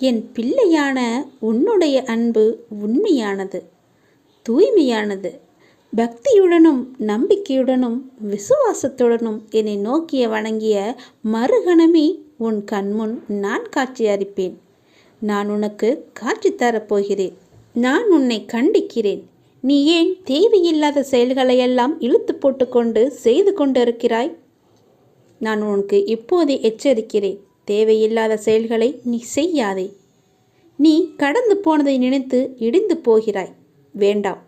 என் பிள்ளையான உன்னுடைய அன்பு உண்மையானது தூய்மையானது. பக்தியுடனும் நம்பிக்கையுடனும் விசுவாசத்துடனும் என்னை நோக்கிய வணங்கிய மறுகணமே உன் கண்முன் நான் காட்சி அளிப்பேன் நான் உனக்கு காட்சி தரப்போகிறேன். நான் உன்னை கண்டிக்கிறேன். நீ ஏன் தேவையில்லாத செயல்களையெல்லாம் இழுத்து போட்டுக்கொண்டு செய்து கொண்டிருக்கிறாய்? நான் உனக்கு இப்போதே எச்சரிக்கிறேன். தேவையில்லாத செயல்களை நீ செய்யாதே. நீ கடந்து போனதை நினைத்து இடிந்து போகிறாய். வேண்டாம்.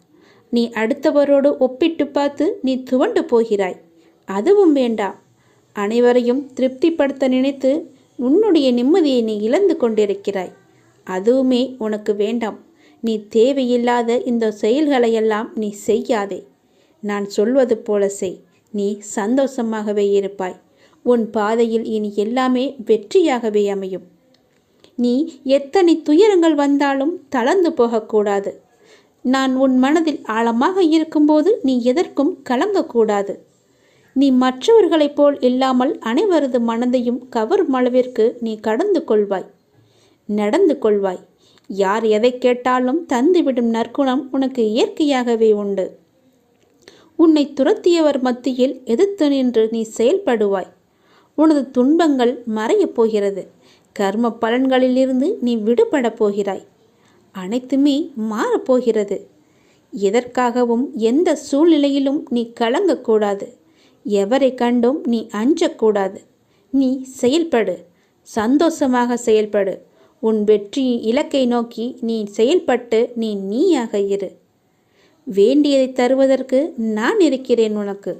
நீ அடுத்தவரோடு ஒப்பிட்டு பார்த்து நீ துவண்டு போகிறாய். அதுவும் வேண்டாம். அனைவரையும் திருப்திப்படுத்த நினைத்து உன்னுடைய நிம்மதியை நீ இழந்து கொண்டிருக்கிறாய். அதுவுமே உனக்கு வேண்டாம். நீ தேவையில்லாத இந்த செயல்களையெல்லாம் நீ செய்யாதே. நான் சொல்வது போல செய். நீ சந்தோஷமாகவே இருப்பாய். உன் பாதையில் இனி எல்லாமே வெற்றியாகவே அமையும். நீ எத்தனை துயரங்கள் வந்தாலும் தளர்ந்து போகக்கூடாது. நான் உன் மனதில் ஆழமாக இருக்கும்போது நீ எதற்கும் கலங்கக்கூடாது. நீ மற்றவர்களைப் போல் இல்லாமல் அனைவரது மனதையும் கவரும் அளவிற்கு நீ கடந்து கொள்வாய். நடந்து கொள்வாய். யார் எதை கேட்டாலும் தந்துவிடும் நற்குணம் உனக்கு இயற்கையாகவே உண்டு. உன்னை துரத்தியவர் மத்தியில் எதிர்த்து நின்று நீ செயல்படுவாய். உனது துன்பங்கள் மறையப் போகிறது. கர்ம பலன்களிலிருந்து நீ விடுபடப் போகிறாய். அனைத்துமே மாறப்போகிறது எதற்காகவும் எந்த சூழ்நிலையிலும் நீ கலங்கக்கூடாது எவரை கண்டும் நீ அஞ்சக்கூடாது நீ செயல்படு. சந்தோஷமாக செயல்படு. உன் வெற்றி இலக்கை நோக்கி நீ செயல்பட்டு நீ நீயாக இரு. வேண்டியதை தருவதற்கு நான் இருக்கிறேன் உனக்கு.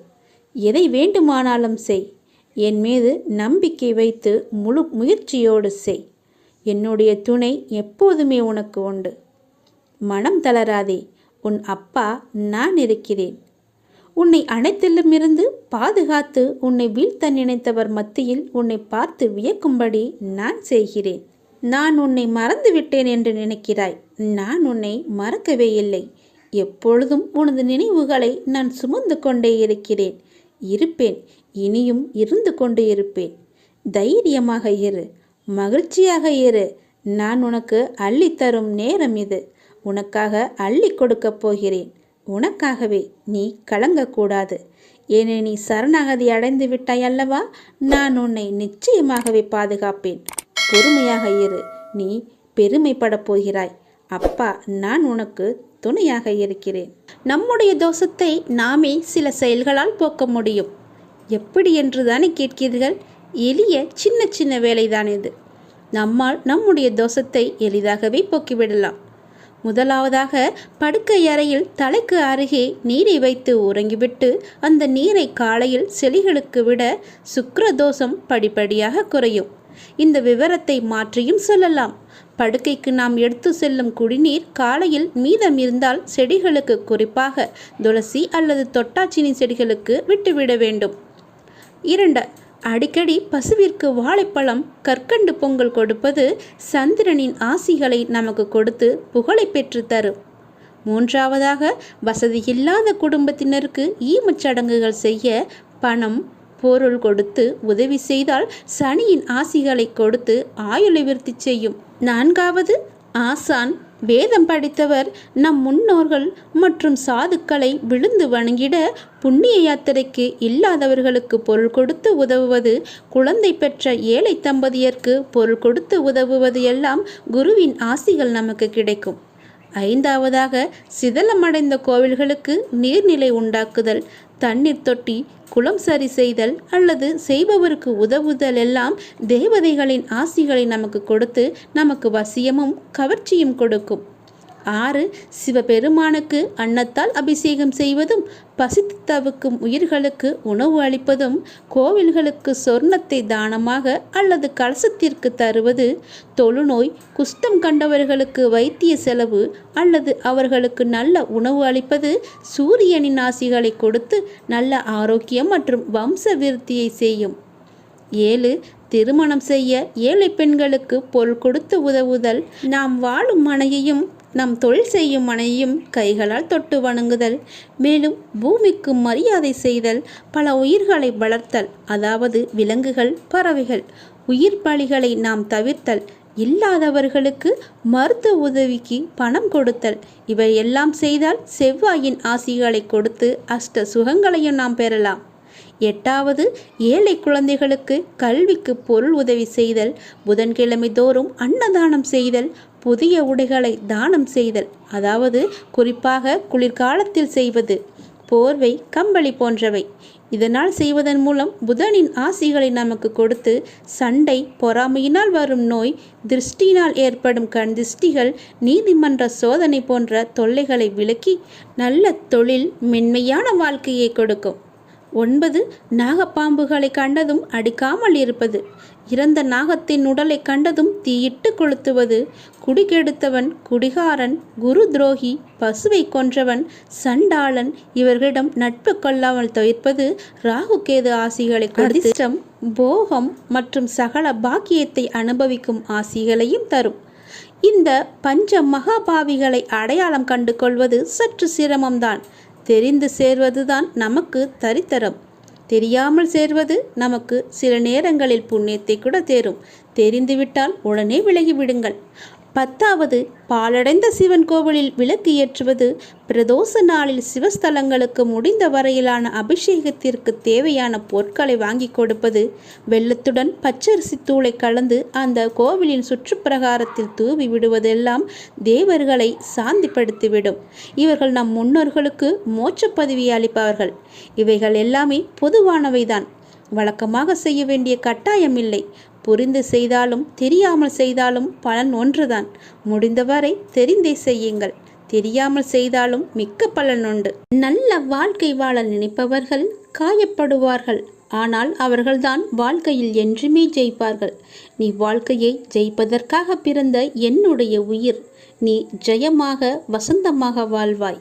எதை வேண்டுமானாலும் செய். என் மீது நம்பிக்கை வைத்து முழு முயற்சியோடு செய். என்னுடைய துணை எப்போதுமே உனக்கு உண்டு. மனம் தளராதே உன் அப்பா நான் இருக்கிறேன். உன்னை அனைத்திலுமிருந்து பாதுகாத்து உன்னை வீழ்த்த நினைத்தவர் மத்தியில் உன்னை பார்த்து வியக்கும்படி நான் செய்கிறேன். நான் உன்னை மறந்து விட்டேன் என்று நினைக்கிறாய். நான் உன்னை மறக்கவே இல்லை. எப்பொழுதும் உனது நினைவுகளை நான் சுமந்து கொண்டே இருக்கிறேன். இருப்பேன். இனியும் இருந்து கொண்டு இருப்பேன். தைரியமாக இரு மகிழ்ச்சியாக இரு. நான் உனக்கு அள்ளித்தரும் நேரம் இது. உனக்காக அள்ளி கொடுக்கப் போகிறேன். உனக்காகவே நீ கலங்கக்கூடாது. ஏனே நீ சரணாகதி அடைந்து விட்டாய் அல்லவா? நான் உன்னை நிச்சயமாகவே பாதுகாப்பேன். பொறுமையாக இரு. நீ பெருமைப்படப் போகிறாய். அப்பா நான் உனக்கு துணையாக இருக்கிறேன். நம்முடைய தோஷத்தை நாமே சில செயல்களால் போக்க முடியும். எப்படி என்று தானே கேட்கிறீர்கள்? எளிய சின்ன சின்ன வேலைதான் இது. நம்மால் நம்முடைய தோஷத்தை எளிதாகவே போக்கிவிடலாம். முதலாவதாக படுக்கை அறையில் தலைக்கு அருகே நீரை வைத்து உறங்கிவிட்டு அந்த நீரை காலையில் செடிகளுக்கு விட சுக்கிர தோஷம் படிப்படியாக குறையும். இந்த விவரத்தை மாற்றியும் சொல்லலாம். படுக்கைக்கு நாம் எடுத்து செல்லும் குடிநீர் காலையில் மீதம் இருந்தால் செடிகளுக்கு குறிப்பாக துளசி அல்லது தொட்டாச்சினி செடிகளுக்கு விட்டுவிட வேண்டும். இரண்டு. அடிக்கடி பசுவிற்கு வாழைப்பழம் கற்கண்டு பொங்கல் கொடுப்பது சந்திரனின் ஆசிகளை நமக்கு கொடுத்து புகழை பெற்று தரும். மூன்றாவதாக வசதியில்லாத குடும்பத்தினருக்கு ஈமச்சடங்குகள் செய்ய பணம் பொருள் கொடுத்து உதவி செய்தால் சனியின் ஆசிகளை கொடுத்து ஆயுளை விருத்தி செய்யும். நான்காவது ஆசான் வேதம் படித்தவர் நம் முன்னோர்கள் மற்றும் சாதுக்களை விழுந்து வணங்கிட புண்ணிய யாத்திரைக்கு இல்லாதவர்களுக்கு பொருள் கொடுத்து உதவுவது குழந்தை பெற்ற ஏழை தம்பதியருக்கு பொருள் கொடுத்து உதவுவது எல்லாம் குருவின் ஆசிகள் நமக்கு கிடைக்கும். ஐந்தாவதாக சிதலமடைந்த கோவில்களுக்கு நீர்நிலை உண்டாக்குதல் தண்ணீர் தொட்டி குளம் சரி செய்தல் அல்லது செய்பவருக்கு உதவுதல் எல்லாம் தேவதைகளின் ஆசிகளை நமக்கு கொடுத்து நமக்கு வசியமும் கவர்ச்சியும் கொடுக்கும். ஆறு சிவபெருமானுக்கு அன்னத்தால் அபிஷேகம் செய்வதும் பசித்து தவிக்கும் உயிர்களுக்கு உணவு அளிப்பதும் கோவில்களுக்கு சொர்ணத்தை தானமாக அல்லது கலசத்திற்கு தருவது தொழுநோய் குஷ்டம் கண்டவர்களுக்கு வைத்திய செலவு அல்லது அவர்களுக்கு நல்ல உணவு அளிப்பது சூரியனின் ஆசிகளை கொடுத்து நல்ல ஆரோக்கியம் மற்றும் வம்ச விருத்தியை செய்யும். ஏழு திருமணம் செய்ய ஏழை பெண்களுக்கு பொருள் கொடுத்து உதவுதல். நாம் வாழும் மனையையும் நம் தொழில் செய்யும் மனையும் கைகளால் தொட்டு வணங்குதல் மேலும் பூமிக்கு மரியாதை செய்தல் பல உயிர்களை வளர்த்தல் அதாவது விலங்குகள் பறவைகள் உயிர் பலிகளை நாம் தவிர்த்தல் இல்லாதவர்களுக்கு மருத்துவ உதவிக்கு பணம் கொடுத்தல் இவை எல்லாம் செய்தால் செவ்வாயின் ஆசிகளை கொடுத்து அஷ்ட சுகங்களையும் நாம் பெறலாம். எட்டாவது ஏழை குழந்தைகளுக்கு கல்விக்கு பொருள் உதவி செய்தல் புதன்கிழமை தோறும் அன்னதானம் செய்தல் புதிய உடைகளை தானம் செய்தல் அதாவது குறிப்பாக குளிர்காலத்தில் செய்வது போர்வை கம்பளி போன்றவை. இதனால் செய்வதன் மூலம் புதனின் ஆசிகளை நமக்கு கொடுத்து சண்டை பொறாமையினால் வரும் நோய் திருஷ்டியினால் ஏற்படும் கண் திருஷ்டிகள் நீதிமன்ற சோதனை போன்ற தொல்லைகளை விலக்கி நல்ல தொழில் மென்மையான வாழ்க்கையை கொடுக்கும். ஒன்பது நாகப்பாம்புகளை கண்டதும் அடிக்காமல் இருப்பது. இறந்த நாகத்தின் உடலை கண்டதும் தீயிட்டு கொளுத்துவது. குடிகெடுத்தவன் குடிகாரன் குரு துரோகி பசுவை கொன்றவன் சண்டாளன் இவர்களிடம் நட்பு கொள்ளாமல் தவிர்ப்பது ராகுகேது ஆசிகளை அதிர்ஷ்டம் போகம் மற்றும் சகல பாக்கியத்தை அனுபவிக்கும் ஆசிகளையும் தரும். இந்த பஞ்ச மகாபாவிகளை அடையாளம் கண்டு கொள்வது சற்று சிரமம்தான். தெரிந்து சேர்வதுதான் நமக்கு தரித்தரம். தெரியாமல் சேர்வது நமக்கு சில நேரங்களில் புண்ணியத்தை கூட தேரும். தெரிந்துவிட்டால் உடனே விலகிவிடுங்கள். பத்தாவது பாலடைந்த சிவன் கோவிலில் விளக்கு ஏற்றுவது பிரதோஷ நாளில் சிவஸ்தலங்களுக்கு முடிந்த வரையிலான அபிஷேகத்திற்கு தேவையான பொருட்களை வாங்கி கொடுப்பது வெள்ளத்துடன் பச்சரிசி தூளை கலந்து அந்த கோவிலின் சுற்றுப்பிரகாரத்தில் தூவி விடுவதெல்லாம் தேவர்களை சாந்திப்படுத்திவிடும். இவர்கள் நம் முன்னோர்களுக்கு மோட்ச பதவி அளிப்பவர்கள். இவைகள் எல்லாமே பொதுவானவைதான். வழக்கமாக செய்ய வேண்டிய கட்டாயம் இல்லை. புரிந்து செய்தாலும் தெரியாமல் செய்தாலும் பலன் ஒன்றுதான். முடிந்தவரை தெரிந்தே செய்யுங்கள். தெரியாமல் செய்தாலும் மிக்க பலன் உண்டு. நல்ல வாழ்க்கை வாழ நினைப்பவர்கள் காயப்படுவார்கள். ஆனால் அவர்கள்தான் வாழ்க்கையில் என்றுமே ஜெயிப்பார்கள். நீ வாழ்க்கையை ஜெயிப்பதற்காக பிறந்த என்னுடைய உயிர். நீ ஜெயமாக வசந்தமாக வாழ்வாய்.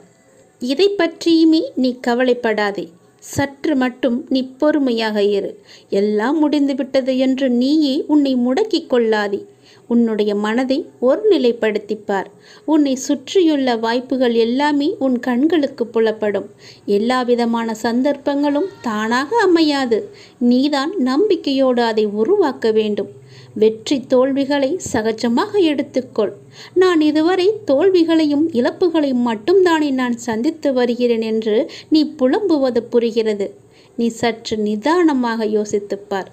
இதை பற்றியுமே நீ கவலைப்படாதே. சற்று மட்டும் நீ பொறுமையாக இரு. எல்லாம் முடிந்துவிட்டது என்று நீயே உன்னை முடக்கிக் கொள்ளாதே. உன்னுடைய மனதை ஒருநிலைப்படுத்திப்பார் உன்னை சுற்றியுள்ள வாய்ப்புகள் எல்லாமே உன் கண்களுக்கு புலப்படும். எல்லா விதமான சந்தர்ப்பங்களும் தானாக அமையாது. நீதான் நம்பிக்கையோடு அதை உருவாக்க வேண்டும். வெற்றி தோல்விகளை சகஜமாக எடுத்துக்கொள். நான் இதுவரை தோல்விகளையும் இழப்புகளையும் மட்டும்தானே நான் சந்தித்து வருகிறேன் என்று நீ புலம்புவது புரிகிறது. நீ சற்று நிதானமாக யோசித்துப்பார்.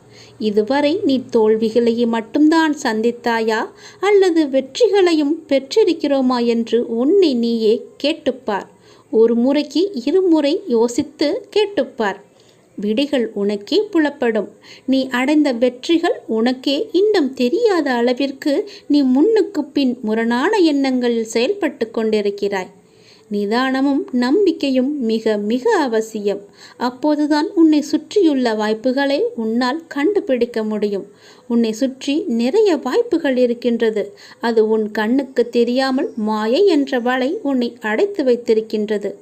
இதுவரை நீ தோல்விகளையே மட்டும்தான் சந்தித்தாயா? அல்லது வெற்றிகளையும் பெற்றிருக்கிறோமா என்று உன்னை நீயே கேட்டுப்பார். ஒரு முறைக்கு இருமுறை யோசித்து கேட்டுப்பார். விடைகள் உனக்கே புலப்படும். நீ அடைந்த வெற்றிகள் உனக்கே. இன்னும் தெரியாத அளவிற்கு நீ முன்னுக்கு பின் முரணான எண்ணங்களில் செயல்பட்டு கொண்டிருக்கிறாய். நிதானமும் நம்பிக்கையும் மிக மிக அவசியம். அப்போதுதான் உன்னை சுற்றியுள்ள வாய்ப்புகளை உன்னால் கண்டுபிடிக்க முடியும். உன்னை சுற்றி நிறைய வாய்ப்புகள் இருக்கின்றது. அது உன் கண்ணுக்கு தெரியாமல் மாயை என்ற வலை உன்னை அடைத்து வைத்திருக்கின்றது.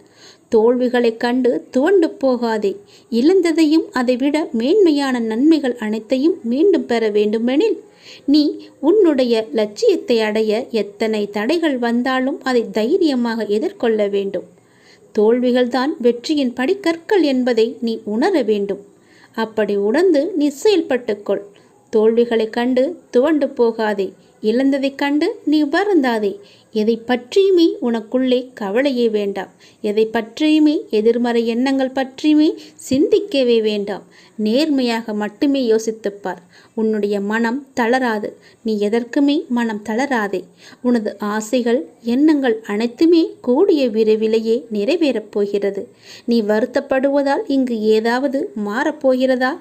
தோல்விகளைக் கண்டு துவண்டு போகாதே. இழந்ததையும் அதைவிட மேன்மையான நன்மைகள் அனைத்தையும் மீண்டும் பெற வேண்டுமெனில் நீ உன்னுடைய லட்சியத்தை அடைய எத்தனை தடைகள் வந்தாலும் அதை தைரியமாக எதிர்கொள்ள வேண்டும். தோல்விகள்தான் வெற்றியின் படிக்கற்கள் என்பதை நீ உணர வேண்டும். அப்படி உணர்ந்து நீ செயல்பட்டுக்கொள். தோல்விகளைக் கண்டு துவண்டு போகாதே. இழந்ததைக் கண்டு நீ வருந்தாதே. எதை பற்றியுமே உனக்குள்ளே கவலையே வேண்டாம். எதை பற்றியுமே எதிர்மறை எண்ணங்கள் பற்றியுமே சிந்திக்கவே வேண்டாம். நேர்மையாக மட்டுமே யோசித்துப்பார். உன்னுடைய மனம் தளராது. நீ எதற்குமே மனம் தளராதே. உனது ஆசைகள் எண்ணங்கள் அனைத்துமே கூடிய விரைவிலேயே நிறைவேறப் போகிறது. நீ வருத்தப்படுவதால் இங்கு ஏதாவது மாறப்போகிறதா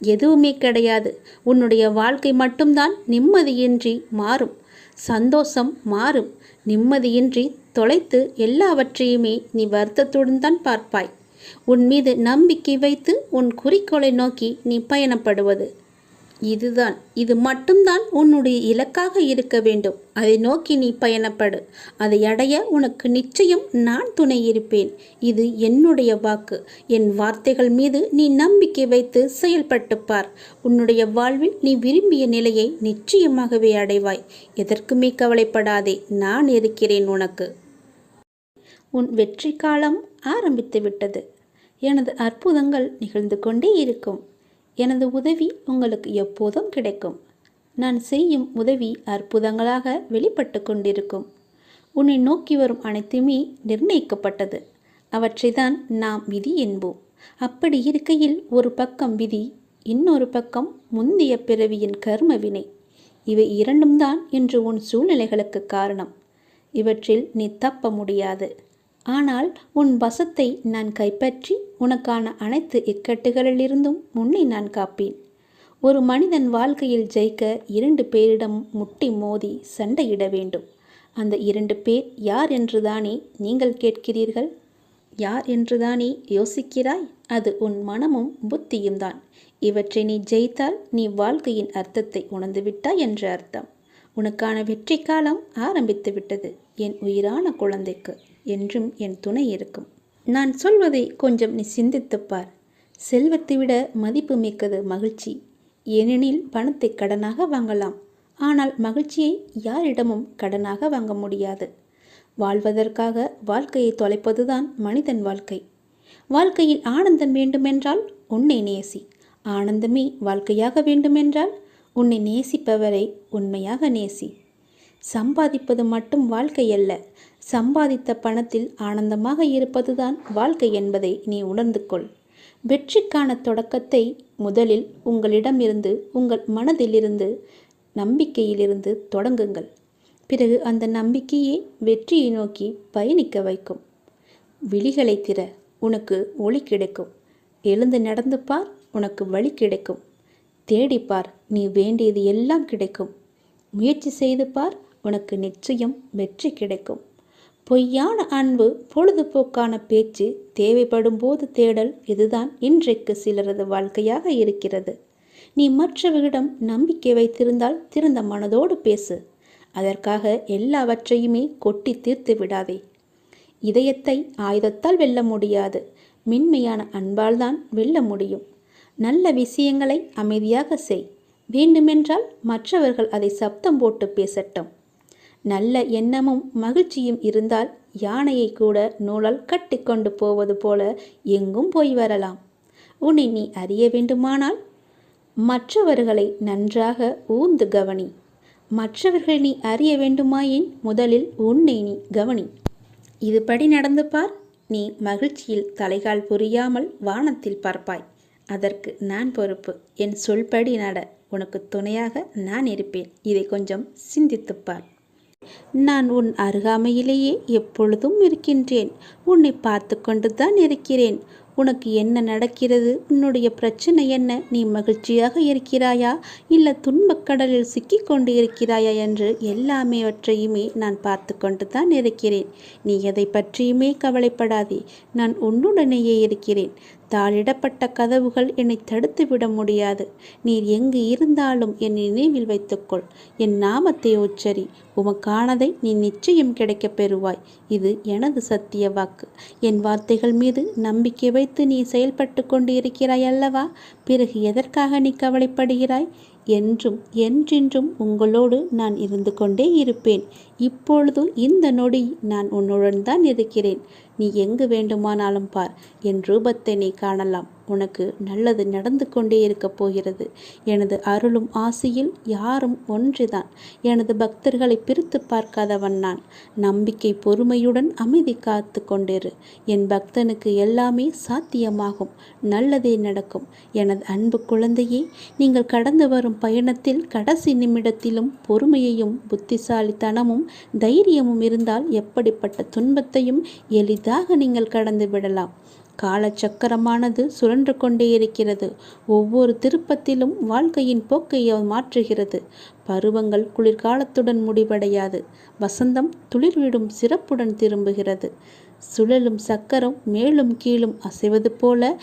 எதுவுமே கிடையாது. உன்னுடைய வாழ்க்கை மட்டும்தான் நிம்மதியின்றி மாறும். சந்தோஷம் மாறும். நிம்மதியின்றி தொலைத்து எல்லாவற்றையுமே நீ வருத்தத்துடன் தான் பார்ப்பாய். உன் மீது நம்பிக்கை வைத்து உன் குறிக்கோளை நோக்கி நீ பயணப்படுவது. இதுதான். இது மட்டும்தான் உன்னுடைய இலக்காக இருக்க வேண்டும். அதை நோக்கி நீ பயணப்படு. அதை அடைய உனக்கு நிச்சயம் நான் துணை இருப்பேன். இது என்னுடைய வாக்கு. என் வார்த்தைகள் மீது நீ நம்பிக்கை வைத்து செயல்பட்டு பார். உன்னுடைய வாழ்வில் நீ விரும்பிய நிலையை நிச்சயமாகவே அடைவாய். எதற்குமே கவலைப்படாதே. நான் இருக்கிறேன் உனக்கு? உன் வெற்றி காலம் ஆரம்பித்து விட்டது எனது அற்புதங்கள் நிகழ்ந்து கொண்டே இருக்கும். எனது உதவி உங்களுக்கு எப்போதும் கிடைக்கும். நான் செய்யும் உதவி அற்புதங்களாக வெளிப்பட்டு கொண்டிருக்கும். உன்னை நோக்கி வரும் அனைத்துமே நிர்ணயிக்கப்பட்டது. அவற்றை தான் நாம் விதி என்போம். அப்படி இருக்கையில் ஒரு பக்கம் விதி இன்னொரு பக்கம் முந்திய பிறவியின் கர்ம வினை. இவை இரண்டும் தான் இன்று உன் சூழ்நிலைகளுக்கு காரணம். இவற்றில் நீ தப்ப முடியாது. ஆனால் உன் வசத்தை நான் கைப்பற்றி உனக்கான அனைத்து இக்கட்டுகளிலிருந்தும் உன்னை நான் காப்பேன். ஒரு மனிதன் வாழ்க்கையில் ஜெயிக்க இரண்டு பேரிடம் முட்டி மோதி சண்டையிட வேண்டும். அந்த இரண்டு பேர் யார் என்றுதானே நீங்கள் கேட்கிறீர்கள்? யார் என்றுதானே யோசிக்கிறாய்? அது உன் மனமும் புத்தியும் தான். இவற்றை நீ ஜெயித்தால் நீ வாழ்க்கையின் அர்த்தத்தை உணர்ந்துவிட்டாய் என்ற அர்த்தம். உனக்கான வெற்றி காலம் ஆரம்பித்து விட்டது என் உயிரான குழந்தைக்கு. என்றும் என் துணை இருக்கும். நான் சொல்வதை கொஞ்சம் நீ சிந்தித்துப் பார். செல்வத்தை விட மதிப்பு மிக்கது மகிழ்ச்சி. ஏனெனில் பணத்தை கடனாக வாங்கலாம். ஆனால் மகிழ்ச்சியை யாரிடமும் கடனாக வாங்க முடியாது. வாழ்வதற்காக வாழ்க்கையை தொலைப்பதுதான் மனிதன் வாழ்க்கை. வாழ்க்கையில் ஆனந்தம் வேண்டுமென்றால் உன்னை நேசி. ஆனந்தமே வாழ்க்கையாக வேண்டுமென்றால் உன்னை நேசிப்பவரை உண்மையாக நேசி. சம்பாதிப்பது மட்டும் வாழ்க்கை அல்ல. சம்பாதித்த பணத்தில் ஆனந்தமாக இருப்பதுதான் வாழ்க்கை என்பதை நீ உணர்ந்து கொள் வெற்றிக்கான தொடக்கத்தை முதலில் உங்களிடமிருந்து உங்கள் மனதிலிருந்து நம்பிக்கையிலிருந்து தொடங்குங்கள். பிறகு அந்த நம்பிக்கையே வெற்றியை நோக்கி பயணிக்க வைக்கும். விழிகளை திற உனக்கு ஒளி கிடைக்கும். எழுந்து நடந்து பார் உனக்கு வழி கிடைக்கும். தேடிப்பார் நீ வேண்டியது எல்லாம் கிடைக்கும். முயற்சி செய்து பார் உனக்கு நிச்சயம் வெற்றி கிடைக்கும். பொய்யான அன்பு பொழுதுபோக்கான பேச்சு தேவைப்படும் போது தேடல் இதுதான் இன்றைக்கு சிலரது வாழ்க்கையாக இருக்கிறது. நீ மற்றவர்களிடம் நம்பிக்கை வைத்திருந்தால் திறந்த மனதோடு பேசு. அதற்காக எல்லாவற்றையுமே கொட்டி தீர்த்து விடாதே. இதயத்தை ஆயுதத்தால் வெல்ல முடியாது. மென்மையான அன்பால் தான் வெல்ல முடியும். நல்ல விஷயங்களை அமைதியாக செய். வேண்டுமென்றால் மற்றவர்கள் அதை சப்தம் போட்டு பேசட்டும். நல்ல எண்ணமும் மகிழ்ச்சியும் இருந்தால் யானையை கூட நூலால் கட்டிக்கொண்டு போவது போல எங்கும் போய் வரலாம். உன்னை நீ அறிய வேண்டுமானால் மற்றவர்களை நன்றாக ஊர்ந்து கவனி. மற்றவர்களை நீ அறிய வேண்டுமாயின் முதலில் உன்னை நீ கவனி. இதுபடி நடந்து பார். நீ மகிழ்ச்சியில் தலைகால் புரியாமல் வானத்தில் பார்ப்பாய் அதற்கு நான் பொறுப்பு. என் சொல்படி நட. உனக்கு துணையாக நான் இருப்பேன். இதை கொஞ்சம் சிந்தித்துப் பார். நான் உன் அருகாமையிலேயே எப்பொழுதும் இருக்கின்றேன். உன்னை பார்த்து கொண்டு தான் இருக்கிறேன். உனக்கு என்ன நடக்கிறது? உன்னுடைய பிரச்சனை என்ன? நீ மகிழ்ச்சியாக இருக்கிறாயா? இல்லை துன்பக்கடலில் சிக்கி கொண்டு இருக்கிறாயா என்று எல்லாமேவற்றையுமே நான் பார்த்து கொண்டு தான் இருக்கிறேன். நீ எதை பற்றியுமே கவலைப்படாதே. நான் உன்னுடனேயே இருக்கிறேன். தாளிடப்பட்ட கதவுகள் என்னை தடுத்து விட முடியாது. நீர் எங்கு இருந்தாலும் என் நினைவில் வைத்துக்கொள். என் நாமத்தை உச்சரி. உமக்கானதை நீ நிச்சயம் கிடைக்கப் பெறுவாய். இது எனது சத்திய வாக்கு. என் வார்த்தைகள் மீது நம்பிக்கை வைத்து நீ செயல்பட்டு கொண்டு இருக்கிறாய் அல்லவா? பிறகு எதற்காக நீ கவலைப்படுகிறாய்? என்றும் என்றென்றும் உங்களோடு நான் இருந்து கொண்டே இருப்பேன். இப்பொழுதும் இந்த நொடி நான் உன்னுடன் தான் இருக்கிறேன். நீ எங்கு வேண்டுமானாலும் பார். என் ரூபத்தை நீ காணலாம். உனக்கு நல்லது நடந்து கொண்டே இருக்கப் போகிறது. எனது அருளும் ஆசையில் யாரும் ஒன்றுதான். எனது பக்தர்களை பிரித்து பார்க்காதவன் நான். நம்பிக்கை பொறுமையுடன் அமைதி காத்து கொண்டிரு. என் பக்தனுக்கு எல்லாமே சாத்தியமாகும். நல்லதே நடக்கும். எனது அன்பு குழந்தையே நீங்கள் கடந்து வரும் பயணத்தில் கடைசி நிமிடத்திலும் பொறுமையையும் புத்திசாலித்தனமும் தைரியமும் இருந்தால் எப்படிப்பட்ட துன்பத்தையும் எளிதாக நீங்கள் கடந்து விடலாம். காலச்சக்கரமானது சுழன்று கொண்டே இருக்கிறது. ஒவ்வொரு திருப்பத்திலும் வாழ்க்கையின் போக்கை மாற்றுகிறது. பருவங்கள் குளிர்காலத்துடன் முடிவடையாது. வசந்தம் துளிர்விடும் சிறப்புடன் திரும்புகிறது. சுழலும் சக்கரம் மேலும் கீழும் அசைவது போல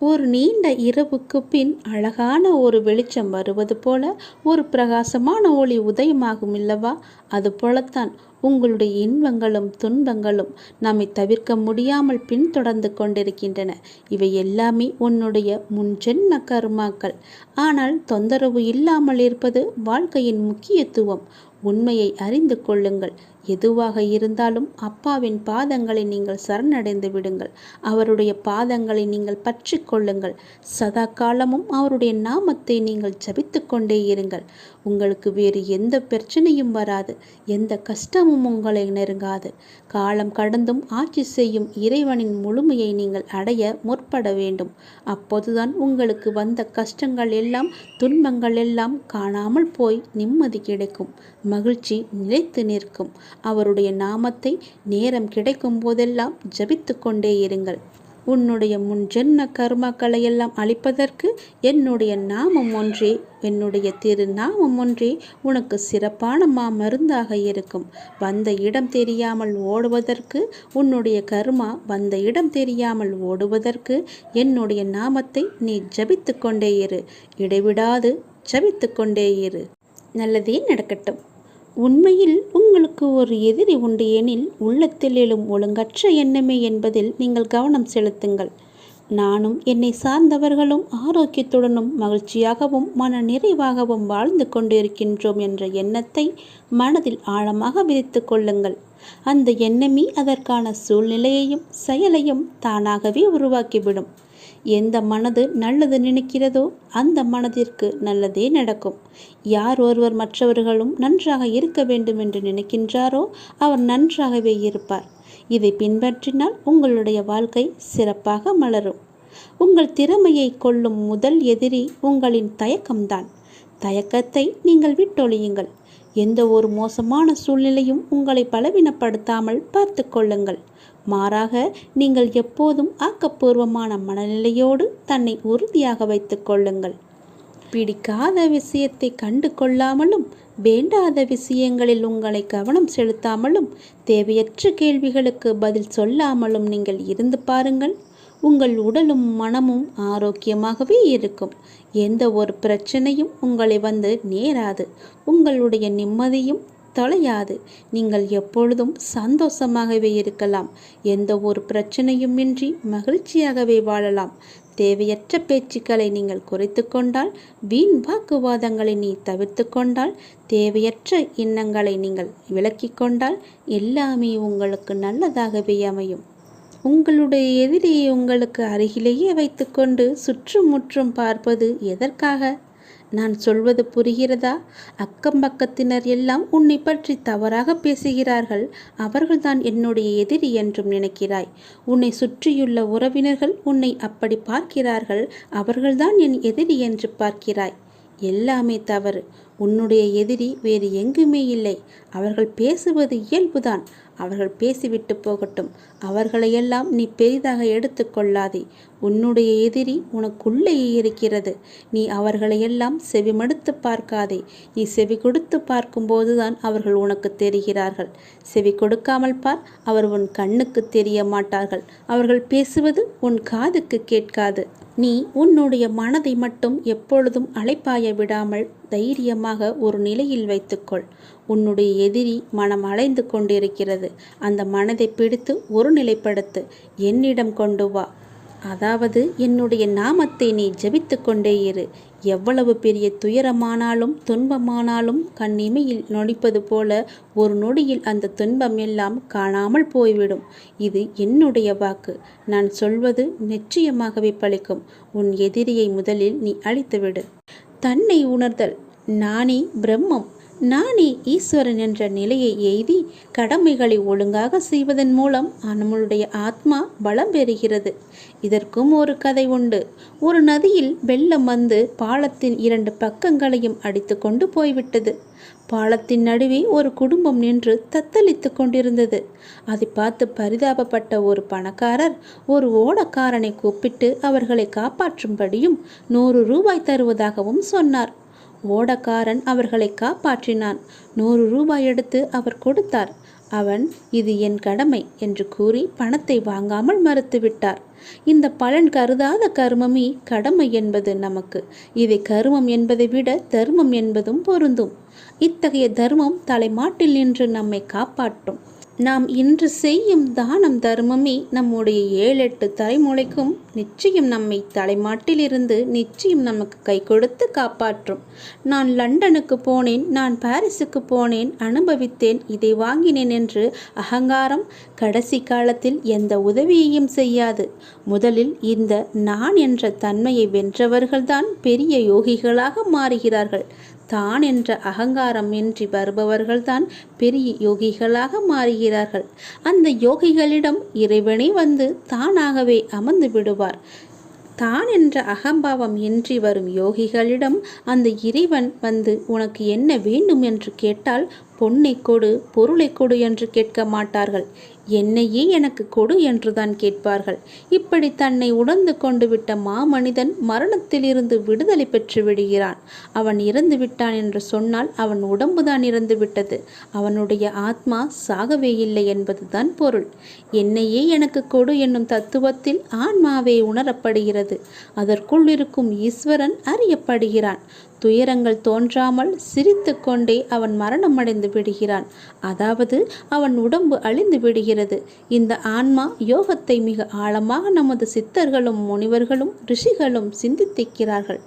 ஒரு நீண்ட இரவுக்கு பின் அழகான ஒரு வெளிச்சம் வருவது போல ஒரு பிரகாசமான ஒளி உதயமாகும் இல்லவா? அதுபோலத்தான் உங்களுடைய இன்பங்களும் துன்பங்களும் நம்மை தவிர்க்க முடியாமல் பின்தொடர்ந்து கொண்டிருக்கின்றன. இவை எல்லாமே உன்னுடைய முன்ஜென்ம கருமாக்கள். ஆனால் தொந்தரவு இல்லாமல் இருப்பது வாழ்க்கையின் முக்கியத்துவம். உண்மையை அறிந்து கொள்ளுங்கள். எதுவாக இருந்தாலும் அப்பாவின் பாதங்களை நீங்கள் சரணடைந்து விடுங்கள். அவருடைய பாதங்களை நீங்கள் பற்றி கொள்ளுங்கள். சதா காலமும் அவருடைய நாமத்தை நீங்கள் ஜபித்து கொண்டே இருங்கள். உங்களுக்கு வேறு எந்த பிரச்சனையும் வராது. எந்த கஷ்டமும் உங்களை நெருங்காது. காலம் கடந்தும் ஆட்சி செய்யும் இறைவனின் முழுமையை நீங்கள் அடைய முற்பட வேண்டும். அப்போதுதான் உங்களுக்கு வந்த கஷ்டங்கள் எல்லாம் துன்பங்கள் எல்லாம் காணாமல் போய் நிம்மதி கிடைக்கும். மகிழ்ச்சி நிலைத்து நிற்கும். அவருடைய நாமத்தை நேரம் கிடைக்கும் போதெல்லாம் ஜபித்து கொண்டே இருங்கள். உன்னுடைய முன் ஜென்ம கர்மாக்களை எல்லாம் அழிப்பதற்கு என்னுடைய நாமம் ஒன்றே என்னுடைய திரு நாமம் ஒன்றே உனக்கு சிறப்பான மா மருந்தாக இருக்கும். வந்த இடம் தெரியாமல் ஓடுவதற்கு உன்னுடைய கர்மா வந்த இடம் தெரியாமல் ஓடுவதற்கு என்னுடைய நாமத்தை நீ ஜபித்து கொண்டே இரு. இடைவிடாது ஜபித்து கொண்டே இரு. நல்லதே நடக்கட்டும். உண்மையில் உங்களுக்கு ஒரு எதிரி உண்டு எனில் உள்ளத்தில் எழும் ஒழுங்கற்ற எண்ணமே என்பதில் நீங்கள் கவனம் செலுத்துங்கள். நானும் என்னை சார்ந்தவர்களும் ஆரோக்கியத்துடனும் மகிழ்ச்சியாகவும் மன நிறைவாகவும் வாழ்ந்து கொண்டிருக்கின்றோம் என்ற எண்ணத்தை மனதில் ஆழமாக விதித்து கொள்ளுங்கள். அந்த எண்ணமே அதற்கான சூழ்நிலையையும் செயலையும் தானாகவே உருவாக்கிவிடும். எந்த மனது நல்லது நினைக்கிறதோ அந்த மனதிற்கு நல்லதே நடக்கும். யார் ஒருவர் மற்றவர்களும் நன்றாக இருக்க வேண்டும் என்று நினைக்கின்றாரோ அவர் நன்றாகவே இருப்பார். இதை பின்பற்றினால் உங்களுடைய வாழ்க்கை சிறப்பாக மலரும். உங்கள் திறமையை கொள்ளும் முதல் எதிரி உங்களின் தயக்கம்தான். தயக்கத்தை நீங்கள் விட்டொழியுங்கள். எந்த ஒரு மோசமான சூழ்நிலையும் உங்களை பலவீனப்படுத்தாமல் பார்த்து கொள்ளுங்கள். மாறாக நீங்கள் எப்போதும் ஆக்கப்பூர்வமான மனநிலையோடு தன்னை உறுதியாக வைத்துக் கொள்ளுங்கள். பிடிக்காத விஷயத்தை கண்டு கொள்ளாமலும் வேண்டாத விஷயங்களில் உங்களை கவனம் செலுத்தாமலும் தேவையற்ற கேள்விகளுக்கு பதில் சொல்லாமலும் நீங்கள் இருந்து பாருங்கள். உங்கள் உடலும் மனமும் ஆரோக்கியமாகவே இருக்கும். எந்த ஒரு பிரச்சனையும் உங்களை வந்து நேராது. உங்களுடைய நிம்மதியும் தொலையாது. நீங்கள் எப்பொழுதும் சந்தோஷமாகவே இருக்கலாம். எந்த ஒரு பிரச்சனையும் இன்றி மகிழ்ச்சியாகவே வாழலாம். தேவையற்ற பேச்சுக்களை நீங்கள் குறைத்து கொண்டால் வீண் வாக்குவாதங்களை நீ தவிர்த்து கொண்டால் தேவையற்ற எண்ணங்களை நீங்கள் விலக்கிக் கொண்டால் எல்லாமே உங்களுக்கு நல்லதாகவே அமையும். உங்களுடைய எதிரியை உங்களுக்கு அருகிலேயே வைத்துக்கொண்டு சுற்றுமுற்றும் பார்ப்பது எதற்காக? நான் சொல்வது புரிகிறதா? அக்கம் பக்கத்தினர் எல்லாம் உன்னை பற்றி தவறாக பேசுகிறார்கள். அவர்கள்தான் என்னுடைய எதிரி என்றும் நினைக்கிறாய். உன்னை சுற்றியுள்ள உறவினர்கள் உன்னை அப்படி பார்க்கிறார்கள். அவர்கள்தான் என் எதிரி என்று பார்க்கிறாய். எல்லாமே தவறு. உன்னுடைய எதிரி வேறு எங்குமே இல்லை. அவர்கள் பேசுவது இயல்புதான். அவர்கள் பேசிவிட்டு போகட்டும். அவர்களையெல்லாம் நீ பெரிதாக எடுத்துக்கொள்ளாதே உன்னுடைய எதிரி உனக்குள்ளேயே இருக்கிறது. நீ அவர்களையெல்லாம் செவிமடுத்து பார்க்காதே. நீ செவி கொடுத்து பார்க்கும்போதுதான் அவர்கள் உனக்கு தெரிகிறார்கள். செவி கொடுக்காமல் பார் அவர் உன் கண்ணுக்கு தெரிய மாட்டார்கள் அவர்கள் பேசுவது உன் காதுக்கு கேட்காது. நீ உன்னுடைய மனதை மட்டும் எப்பொழுதும் அழைப்பாய விடாமல் தைரியமாக ஒரு நிலையில் வைத்துக்கொள். உன்னுடைய எதிரி மனம் அலைந்து கொண்டிருக்கிறது. அந்த மனதை பிடித்து ஒரு நிலைப்படுத்து. என்னிடம் கொண்டு வா. அதாவது என்னுடைய நாமத்தை நீ ஜபித்து கொண்டே இரு. எவ்வளவு பெரிய துயரமானாலும் துன்பமானாலும் கண்ணிமையில் நொடிப்பது போல ஒரு நொடியில் அந்த துன்பம் எல்லாம் காணாமல் போய்விடும். இது என்னுடைய வாக்கு. நான் சொல்வது நிச்சயமாகவே பழிக்கும். உன் எதிரியை முதலில் நீ அழித்துவிடு. தன்னை உணர்தல். நானே பிரம்மம். நானே ஈஸ்வரன் என்ற நிலையை எய்தி கடமைகளை ஒழுங்காக செய்வதன் மூலம் நம்மளுடைய ஆத்மா பலம் பெறுகிறது. இதற்கும் ஒரு கதை உண்டு. ஒரு நதியில் வெள்ளம் வந்து பாலத்தின் இரண்டு பக்கங்களையும் அடித்து கொண்டு போய்விட்டது. பாலத்தின் நடுவே ஒரு குடும்பம் நின்று தத்தளித்து கொண்டிருந்தது. அதை பார்த்து பரிதாபப்பட்ட ஒரு பணக்காரர் ஒரு ஓடக்காரனை கூப்பிட்டு அவர்களை காப்பாற்றும்படியும் நூறு ரூபாய் தருவதாகவும் சொன்னார். ஓடக்காரன் அவர்களை காப்பாற்றினான். நூறு ரூபாய் எடுத்து அவர் கொடுத்தார். அவன் இது என் கடமை என்று கூறி பணத்தை வாங்காமல் மறுத்துவிட்டார். இந்த பலன் கருதாத கர்மமே கடமை என்பது நமக்கு. இதை கருமம் என்பதை விட தர்மம் என்பதும் பொருந்தும். இத்தகைய தர்மம் தலைமாட்டில் நின்று நம்மை காப்பாற்றும். நாம் இன்று செய்யும் தானம் தர்மமே நம்முடைய ஏழெட்டு தலைமுறைக்கும் நிச்சயம் நம்மை தலைமாட்டிலிருந்து நிச்சயம் நமக்கு கை கொடுத்து காப்பாற்றும். நான் லண்டனுக்கு போனேன் நான் பாரிஸுக்கு போனேன் அனுபவித்தேன் இதை வாங்கினேன் என்று அகங்காரம் கடைசி காலத்தில் எந்த உதவியையும் செய்யாது. முதலில் இந்த நான் என்ற தன்மையை வென்றவர்கள்தான் பெரிய யோகிகளாக மாறுகிறார்கள். தான் என்ற அகங்காரம் இன்றி வருபவர்கள்தான் பெரிய யோகிகளாக மாறுகிறார்கள். அந்த யோகிகளிடம் இறைவனே வந்து தானாகவே அமர்ந்து விடுவார். தான் என்ற அகம்பாவம் இன்றி வரும் யோகிகளிடம் அந்த இறைவன் வந்து உனக்கு என்ன வேண்டும்? என்று கேட்டால் பொன்னை கொடு பொருளை கொடு என்று கேட்க மாட்டார்கள். என்னையே எனக்கு கொடு என்றுதான் கேட்பார்கள். இப்படி தன்னை உணர்ந்து கொண்டு விட்ட மாமனிதன் மரணத்திலிருந்து விடுதலை பெற்று விடுகிறான். அவன் இறந்து விட்டான் என்று சொன்னால் அவன் உடம்புதான் இறந்து விட்டது. அவனுடைய ஆத்மா சாகவே இல்லை என்பதுதான் பொருள். என்னையே எனக்கு கொடு என்னும் தத்துவத்தில் ஆன்மாவே உணரப்படுகிறது. அதற்குள் இருக்கும் ஈஸ்வரன் அறியப்படுகிறான். துயரங்கள் தோன்றாமல் சிரித்து கொண்டே அவன் மரணமடைந்து விடுகிறான். அதாவது அவன் உடம்பு அழிந்து விடுகிறது. இந்த ஆன்மா யோகத்தை மிக ஆழமாக நமது சித்தர்களும் முனிவர்களும் ரிஷிகளும் சிந்தித்திருக்கிறார்கள்.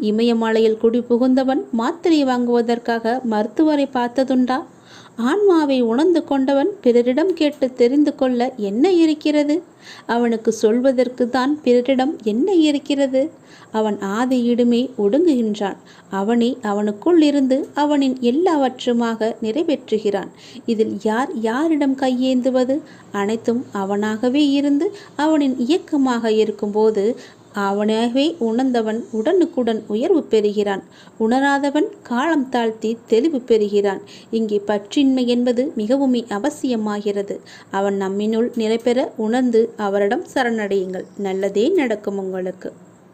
இமயமலையில் குடி புகுந்தவன் மாத்திரை வாங்குவதற்காக மருத்துவரை பார்த்ததுண்டா? ஆன்மாவை உணர்ந்து கொண்டவன் பிறரிடம் கேட்டு தெரிந்து கொள்ள என்ன இருக்கிறது? அவனுக்கு சொல்வதற்கு தான் பிறரிடம் என்ன இருக்கிறது? அவன் ஆதியிடுமே ஒடுங்குகின்றான். அவனை அவனுக்குள் இருந்து அவனின் எல்லாவற்றுமாக நிறைவேற்றுகிறான். இதில் யார் யாரிடம் கையேந்துவது? அனைத்தும் அவனாகவே இருந்து அவனின் இயக்கமாக இருக்கும்போது அவனாகவே உணர்ந்தவன் உடனுக்குடன் உயர்வு பெறுகிறான். உணராதவன் காலம் தாழ்த்தி தெளிவு பெறுகிறான். இங்கே பற்றின்மை என்பது மிகவுமே அவசியமாகிறது. அவன் நம்மினுள் நிலைபெற உணர்ந்து அவரிடம் சரணடையுங்கள். நல்லதே நடக்கும் உங்களுக்கு.